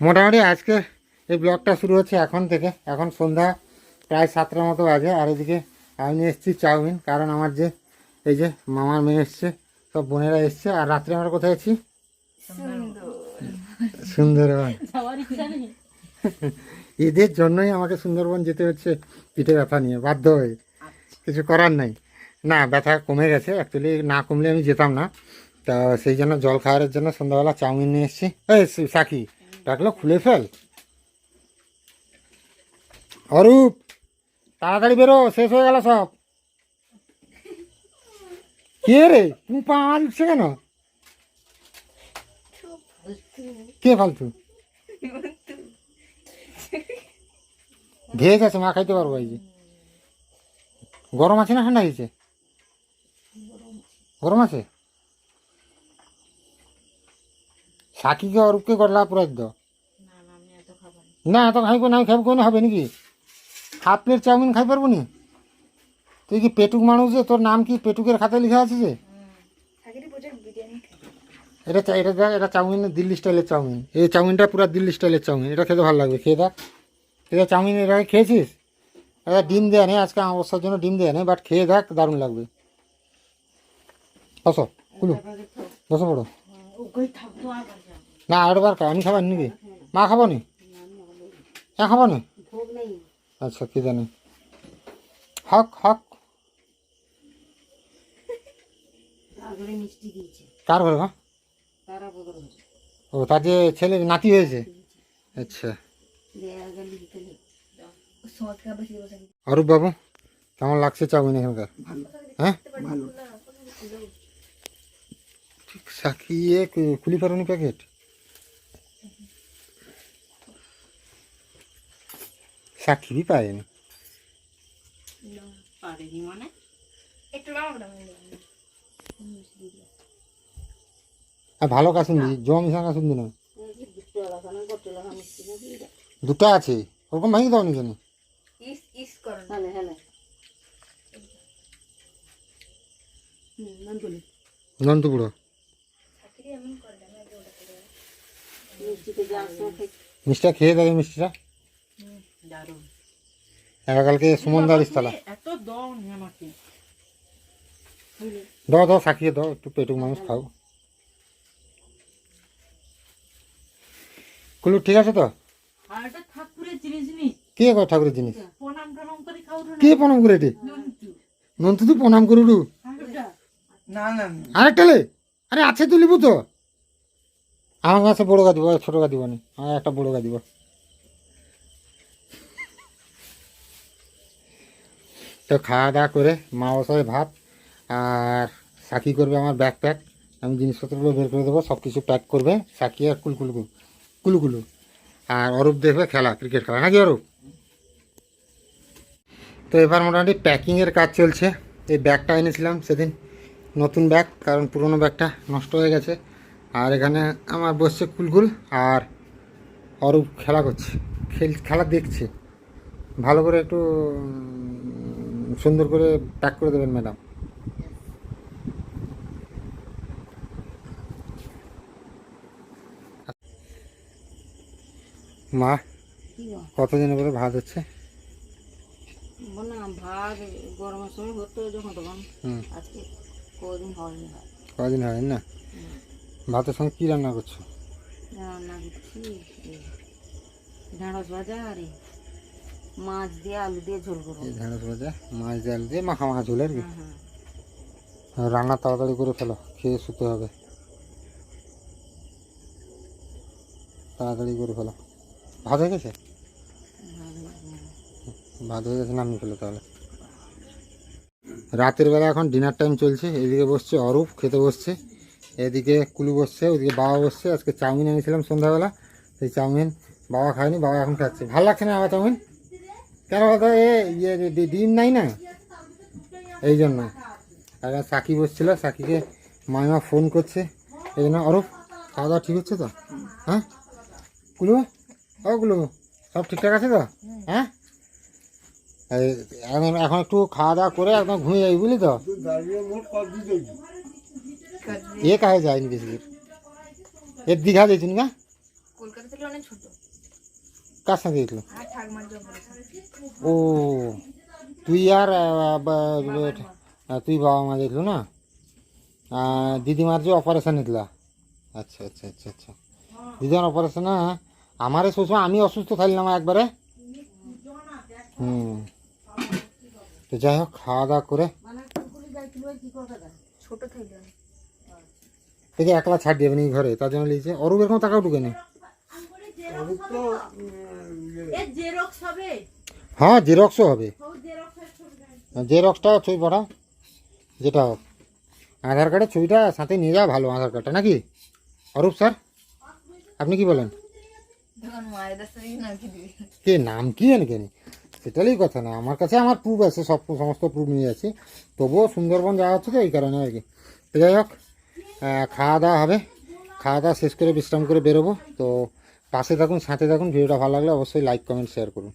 মোটামুটি আজকে এই ব্লগটা শুরু হচ্ছে এখন থেকে। এখন সন্ধ্যা প্রায় সাতটার মতো বাজে আর এদিকে আমি এসেছি চাউমিন কারণ আমার যে এই যে মামার মেয়ে এসছে সব বোনেরা এসছে। আর রাত্রে আমরা কোথায় আছি? সুন্দরবন। এদের জন্যই আমাকে সুন্দরবন যেতে হচ্ছে পিঠে ব্যথা নিয়ে বাধ্য হয়ে। কিছু করার নাই। না ব্যথা কমে গেছে অ্যাকচুয়ালি না কমলে আমি যেতাম না। তা সেই জন্য জল খাওয়ারের জন্য সন্ধ্যাবেলা চাউমিন নিয়ে এসেছি। এই সাকি ডাকলো, খুলে ফেল। অরূপ, তাড়াতাড়ি বেরো, শেষ হয়ে গেল সব। কে রে? তুমি পা লুটছে কেন? কে ফালতু? ভেজ আছে, মা খাইতে পারব এই যে গরম আছে না ঠান্ডা হয়েছে? গরম আছে? সাকিকে অরূপকে করলা পুরো একদম না এত খাইব না খাইব কোনো? হবে নাকি? হাফ প্লেট চাউমিন খাই পারব নি? তুই কি পেটুক মানুষ যে? তোর নাম কি পেটুকের খাতায় লেখা আছে যে? এটা চা- এটা দেখ এটা চাউমিন দিল্লি স্টাইলের চাউমিন। এই চাউমিনটা পুরো দিল্লি স্টাইলের চাউমিন। এটা খেতে ভালো লাগবে। খেয়ে দেখ। এটা চাউমিন আগে খেয়েছিস? এটা ডিম দেওয়া নেই। আজকে অবস্থার জন্য ডিম দেওয়া নেই বাট খেয়ে দেখ দারুণ লাগবে। বসো কুলু। বসো পড়ো। না আর বার আমি খাবার নাকি মা খাব নি? খাব নি? আচ্ছা কি জানি। হক হক। মিষ্টি দিয়েছে। কার ঘরে মা? তারা ও তার যে ছেলে নাতি হয়েছে? আচ্ছা। অরূপ বাবু কেমন লাগছে চাউমিন এখানকার? হ্যাঁ? ঠিক সাকিয়ে খুলি পারোনি প্যাকেট সাক্ষী বি পায়নি পারেনি মানে? আর ভালো কাসুন্দি জম মিশা কাসুন্দি না দুটো আছে ওরকম ভাঙি দাও নি কেন? যাওয়ার সময় খেয়ে মিষ্টিটা খেয়ে দেখে মিষ্টিটা। দারুণ। কালকে সুমন দাঁড়িস তালা এত আমাকে। দাও দাও সাকিয়ে দাও একটু পেটুক মানুষ খাও। কুলু ঠিক আছে তো? আর এটা ঠাকুরের জিনিস নি। কে কয় ঠাকুরের জিনিস? প্রণাম করে খাও কে প্রণাম করে এটি? নন্তু তুই প্রণাম করুডু না না আরেকটা লে। আরে আছে তুই লিবু তো। আমার কাছে বড় গা দিব ছোট গা দিব না। আমার একটা বড় গা দিব। তো খাওয়া দাওয়া করে মা বসাবে ভাত আর সাকি করবে আমার ব্যাগ প্যাক আমি জিনিসপত্রগুলো বের করে দেবো সব কিছু প্যাক করবে, সাকি আর কুলকুলু কুলুকুলু। আর অরূপ দেখবে খেলা ক্রিকেট খেলা। নাকি অরূপ? তো এবার মোটামুটি প্যাকিংয়ের কাজ চলছে। এই ব্যাগটা এনেছিলাম সেদিন, নতুন ব্যাগ কারণ পুরনো ব্যাগটা নষ্ট হয়ে গেছে। আর এখানে আমার বসছে কুলকুল আর অরূপ খেলা করছে, খেল, খেলা দেখছে। ভালো করে একটু সুন্দর করে প্যাক করে দেবেন ম্যাডাম মা কি গো? কতদিন করে ভাত হচ্ছে? ভাত গরমের সময় হতো যখন তখন। আজকে কদিন হয়নি কদিন হয় না? ভাতের সঙ্গে কী রান্না করছ? রান্না এই ঢেঁড়স ভাজা আর এই মাছ দিয়ে আলু দিয়ে ঝোল করব। ঢেঁড়স ভাজা মাছ দিয়ে আলু দিয়ে মাখা মাখা ঝোল আর কি রান্না তাড়াতাড়ি করে ফেলো খেয়ে শুতে হবে। তাড়াতাড়ি করে ফেলো। ভাত হয়ে গেছে? ভাত হয়ে গেছে নামিয়ে ফেলো তাহলে। রাতের বেলা এখন ডিনার টাইম চলছে এদিকে বসছে অরূপ খেতে বসছে। এদিকে কুলু বসছে ওদিকে বাবা বসছে। আজকে চাউমিন এনেছিলাম সন্ধ্যাবেলা। সেই চাউমিন বাবা খায়নি বাবা এখন খাচ্ছে। ভালো লাগছে না বাবা চাউমিন? কেন বলতো এ ইয়ে ডিম নাই না? এই জন্য আর সাকি বসছিল সাকিকে মাইমা ফোন করছে। এই জন্য অরূপ খাওয়া দাওয়া ঠিক হচ্ছে তো? হ্যাঁ? কুলু ও কুলু সব ঠিকঠাক আছে তো? হ্যাঁ? এখন এখন একটু খাওয়া দাওয়া করে একদম ঘুমিয়ে যাবি বুঝলি তো? এ কাহে যায়নি বেশি দূর। এর দীঘা দিয়েছিস না? কলকাতাতে থেকে অনেক ছোট। কার সাথে জন্য ও তুই আর তুই বাবা মা দেখল না? দিদিমার যে অপারেশন নিতলা। আচ্ছা আচ্ছা আচ্ছা আচ্ছা। দিদিমার অপারেশন আমারে শ্বশুর আমি অসুস্থ থাকলাম একবারে। হুম। তো যাই হোক খাওয়া দাওয়া করে। ছোট থাকলে দেখে একলা ছাড় দেবেন এই ঘরে তার জন্য লিখছে অরূপ এরকম টাকাও ঢুকে নেই হ্যাঁ জেরক্সও হবে। জেরক্সটা ছবি পাঠাও। যেটা হোক। আধার কার্ডের ছবিটা সাথে নিয়ে যাওয়া ভালো আধার কার্ডটা নাকি? অরূপ স্যার আপনি কি বলেন? কি নাম কি জানি কেন সেটারই কথা না আমার কাছে আমার প্রুফ আছে সব সমস্ত প্রুফ নিয়ে যাচ্ছি। তবুও সুন্দরবন যাওয়া হচ্ছে তো এই কারণে আর কি। তো যাই হোক খাওয়া দাওয়া হবে। খাওয়া দাওয়া শেষ করে বিশ্রাম করে বেরোবো। তো পাশে থাকুন সাথে থাকুন ভিডিওটা ভালো লাগলে অবশ্যই লাইক কমেন্ট শেয়ার করুন।